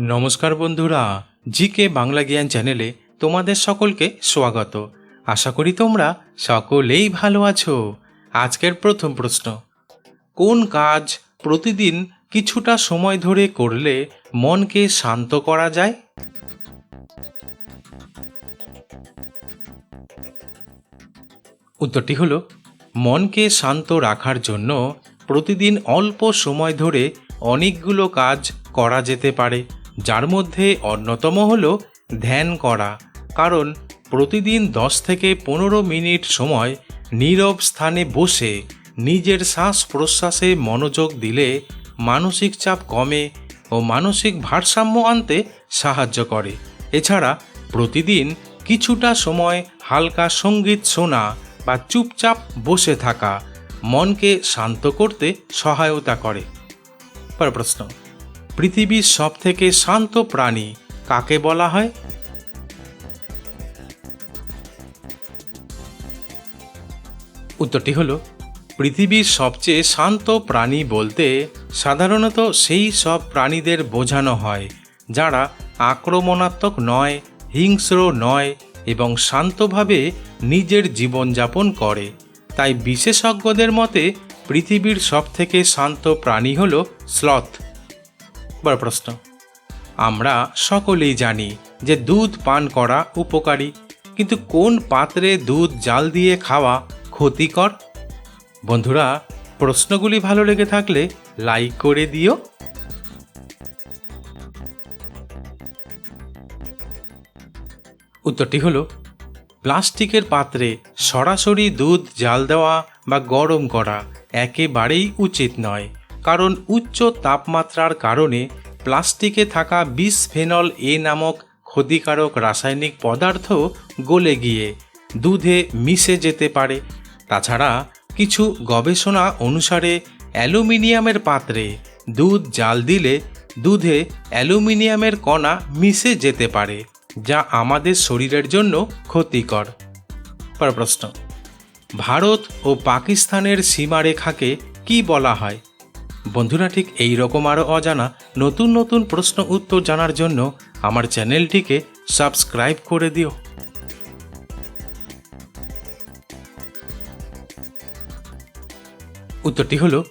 নমস্কার বন্ধুরা জি কে বাংলা জ্ঞান চ্যানেলে তোমাদের সকলকে স্বাগত। আশা করি তোমরা সকলেই ভালো আছো। আজকের প্রথম প্রশ্ন, কোন কাজ প্রতিদিন কিছুটা সময় ধরে করলে মনকে শান্ত করা যায়? উত্তরটি হলো, মনকে শান্ত রাখার জন্য প্রতিদিন অল্প সময় ধরে অনেকগুলো কাজ করা যেতে পারে। যার মধ্যে অন্যতম হলো ধ্যান করা, কারণ প্রতিদিন দশ থেকে পনেরো মিনিট সময় নীরব স্থানে বসে নিজের শ্বাস প্রশ্বাসে মনোযোগ দিলে মানসিক চাপ কমে ও মানসিক ভারসাম্য আনতে সাহায্য করে। এছাড়া প্রতিদিন কিছুটা সময় হালকা সংগীত শোনা বা চুপচাপ বসে থাকা মনকে শান্ত করতে সহায়তা করে। পর প্রশ্ন। পৃথিবীর সব থেকে শান্ত প্রাণী, কাকে বলা হয়? উত্তরটি হলো পৃথিবীর সবচেয়ে শান্ত প্রাণী বলতে সাধারণত সেই সব প্রাণীদের বোঝানো হয়, যারা আক্রমণাত্মক নয়, হিংস্র নয় এবং শান্তভাবে নিজের জীবনযাপন করে। তাই বিশেষজ্ঞদের মতে পৃথিবীর সবথেকে শান্ত প্রাণী হল স্লথ। বড় প্রশ্ন। আমরা সকলেই জানি যে দুধ পান করা উপকারী, কিন্তু কোন পাত্রে দুধ জাল দিয়ে খাওয়া ক্ষতিকর? বন্ধুরা, প্রশ্নগুলি ভালো লেগে থাকলে লাইক করে দিও। উত্তরটি হলো, প্লাস্টিকের পাত্রে সরাসরি দুধ জাল দেওয়া বা গরম করা একেবারেই উচিত নয়। কারণ উচ্চ তাপমাত্রার কারণে প্লাস্টিকে থাকা বিসফেনল এ নামক ক্ষতিকারক রাসায়নিক পদার্থ গলে গিয়ে দুধে মিশে যেতে পারে। তাছাড়া কিছু গবেষণা অনুসারে অ্যালুমিনিয়ামের পাত্রে দুধ জাল দিলে দুধে অ্যালুমিনিয়ামের কণা মিশে যেতে পারে, যা আমাদের শরীরের জন্য ক্ষতিকর। পর প্রশ্ন, ভারত ও পাকিস্তানের সীমারেখাকে কি বলা হয়? বন্ধুরা, ঠিক এই রকম আরও অজানা নতুন নতুন প্রশ্ন উত্তর জানার জন্য আমার চ্যানেলটিকে সাবস্ক্রাইব করে দিও। উত্তরটি হলো,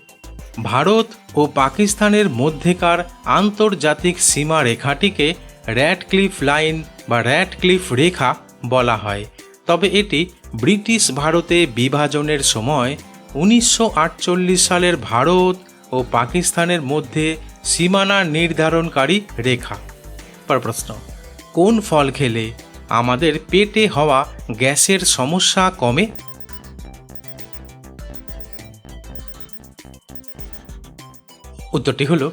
ভারত ও পাকিস্তানের মধ্যেকার আন্তর্জাতিক সীমা রেখাটিকে র্যাড ক্লিফ লাইন বা র্যাড ক্লিফ রেখা বলা হয়। তবে এটি ব্রিটিশ ভারতে বিভাজনের সময় উনিশশো আটচল্লিশ সালের ভারত ও পাকিস্তানের মধ্যে সীমানা নির্ধারণকারী রেখা। পর প্রশ্ন, কোন ফল খেলে আমাদের পেটে হওয়া গ্যাসের সমস্যা কমে? উত্তরটি হলো,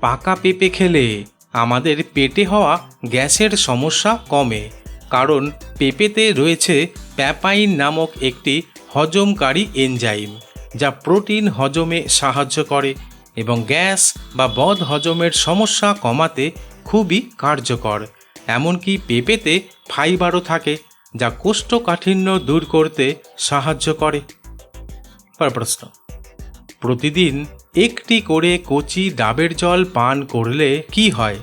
পাকা পেঁপে খেলে আমাদের পেটে হওয়া গ্যাসের সমস্যা কমে, কারণ পেঁপেতে রয়েছে প্যাপাইন নামক একটি হজমকারী এনজাইম। যা প্রোটিন হজমে সাহায্য করে এবং গ্যাস বা বদ হজমের সমস্যা কমাতে খুবই কার্যকর। এমনকি পেঁপেতে ফাইবারও থাকে, যা কোষ্ঠকাঠিন্য দূর করতে সাহায্য করে। পর প্রশ্ন। প্রতিদিন একটি করে কচি ডাবের জল পান করলে কি হয়?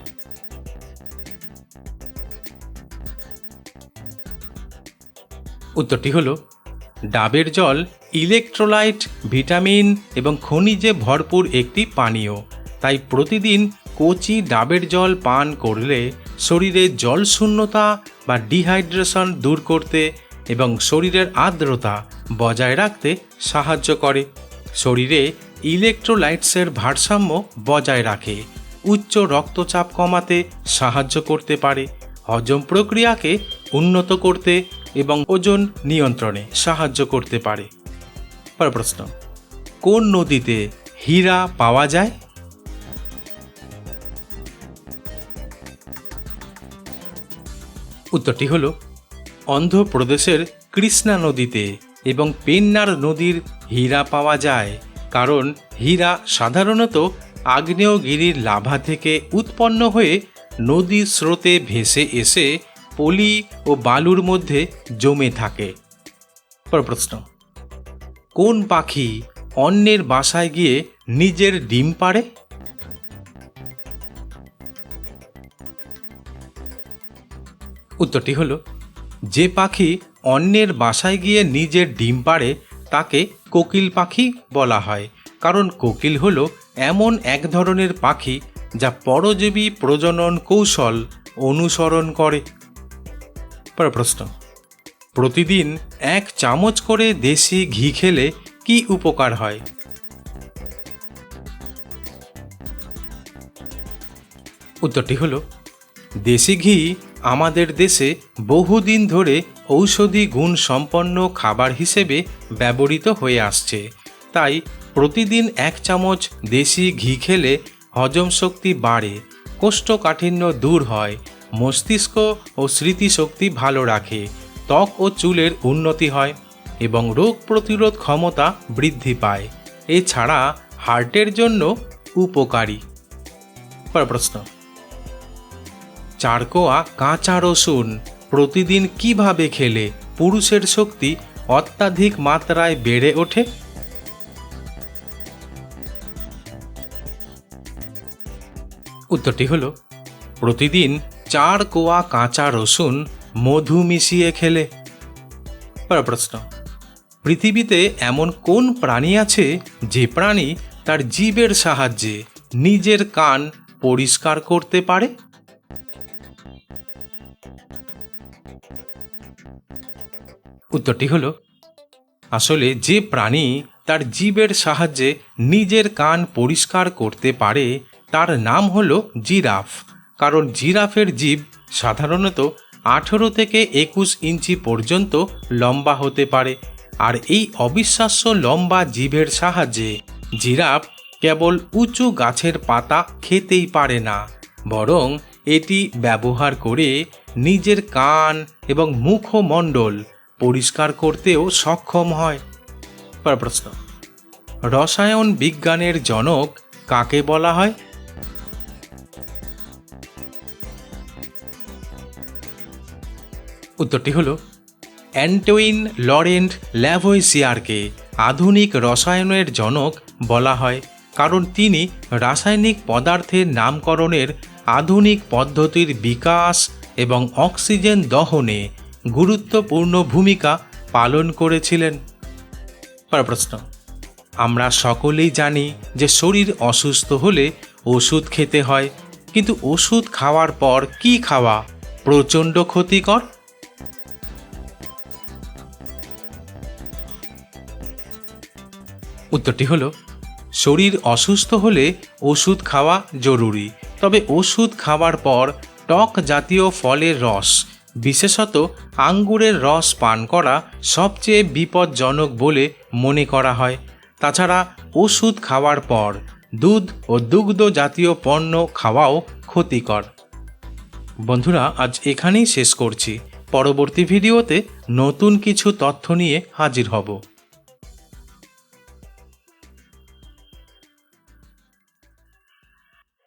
উত্তরটি হলো, ডাবের জল ইলেকট্রোলাইট, ভিটামিন এবং খনিজে ভরপুর একটি পানীয়। তাই প্রতিদিন কচি ডাবের জল পান করলে শরীরে জল শূন্যতা বা ডিহাইড্রেশন দূর করতে এবং শরীরের আর্দ্রতা বজায় রাখতে সাহায্য করে। শরীরে ইলেকট্রোলাইটসের ভারসাম্য বজায় রাখে, উচ্চ রক্তচাপ কমাতে সাহায্য করতে পারে, হজম প্রক্রিয়াকে উন্নত করতে এবং ওজন নিয়ন্ত্রণে সাহায্য করতে পারে। পর প্রশ্ন, কোন নদীতে হীরা পাওয়া যায়? উত্তরটি হলো, অন্ধ্রপ্রদেশের কৃষ্ণা নদীতে এবং পেন্নার নদীর হীরা পাওয়া যায়, কারণ হীরা সাধারণত আগ্নেয়গিরির লাভা থেকে উৎপন্ন হয়ে নদীর স্রোতে ভেসে এসে পলি ও বালুর মধ্যে জমে থাকে। পর প্রশ্ন কোন পাখি অন্যের বাসায় গিয়ে নিজের ডিম পাড়ে? উত্তরটি হলো, যে পাখি অন্যের বাসায় গিয়ে নিজের ডিম পাড়ে তাকে কোকিল পাখি বলা হয়, কারণ কোকিল হলো এমন এক ধরনের পাখি যা পরজীবী প্রজনন কৌশল অনুসরণ করে। প্রশ্ন প্রতিদিন এক চামচ করে দেশি ঘি খেলে কি উপকার হয়? উত্তরটি হলো, দেশি ঘি আমাদের দেশে বহুদিন ধরে ঔষধি গুণ সম্পন্ন খাবার হিসেবে ব্যবহৃত হয়ে আসছে। তাই প্রতিদিন এক চামচ দেশি ঘি খেলে হজম শক্তি বাড়ে, কোষ্ঠকাঠিন্য দূর হয়, মস্তিষ্ক ও স্মৃতিশক্তি ভালো রাখে। ত্বক ও চুলের উন্নতি হয় এবং রোগ প্রতিরোধ ক্ষমতা বৃদ্ধি পায়। এছাড়া হার্টের জন্য উপকারী। প্রশ্ন। চারকোয়া, কাঁচা রসুন প্রতিদিন কীভাবে খেলে পুরুষের শক্তি অত্যাধিক মাত্রায় বেড়ে ওঠে? উত্তরটি হলো, প্রতিদিন চার কোয়া কাঁচা রসুন মধু মিশিয়ে খেলে। প্রশ্ন। পৃথিবীতে এমন কোন প্রাণী আছে যে প্রাণী তার জীবের সাহায্যে নিজের কান পরিষ্কার করতে পারে? উত্তরটি হলো, আসলে যে প্রাণী তার জীবের সাহায্যে নিজের কান পরিষ্কার করতে পারে, তার নাম হলো জিরাফ। কারণ জিরাফের জীব সাধারণত আঠেরো থেকে একুশ ইঞ্চি পর্যন্ত লম্বা হতে পারে, আর এই অবিশ্বাস্য লম্বা জীবের সাহায্যে জিরাফ কেবল উঁচু গাছের পাতা খেতেই পারে না, বরং এটি ব্যবহার করে নিজের কান এবং মুখমণ্ডল পরিষ্কার করতেও সক্ষম হয়। প্রশ্ন, রসায়ন বিজ্ঞানের জনক কাকে বলা হয়? উত্তরটি হলো, অ্যান্টোইন লরেন্ট ল্যাভোইসিয়ারকে আধুনিক রসায়নের জনক বলা হয়, কারণ তিনি রাসায়নিক পদার্থের নামকরণের আধুনিক পদ্ধতির বিকাশ এবং অক্সিজেন দহনে গুরুত্বপূর্ণ ভূমিকা পালন করেছিলেন। প্রশ্ন, আমরা সকলেই জানি যে শরীর অসুস্থ হলে ওষুধ খেতে হয়, কিন্তু ওষুধ খাওয়ার পর কি খাওয়া প্রচণ্ড ক্ষতিকর? উত্তরটি হলো, শরীর অসুস্থ হলে ওষুধ খাওয়া জরুরি। তবে ওষুধ খাওয়ার পর টক জাতীয় ফলের রস, বিশেষত আঙ্গুরের রস পান করা সবচেয়ে বিপজ্জনক বলে মনে করা হয়। তাছাড়া ওষুধ খাওয়ার পর দুধ ও দুগ্ধ জাতীয় পণ্য খাওয়াও ক্ষতিকর। বন্ধুরা, আজ এখানেই শেষ করছি। পরবর্তী ভিডিওতে নতুন কিছু তথ্য নিয়ে হাজির হব।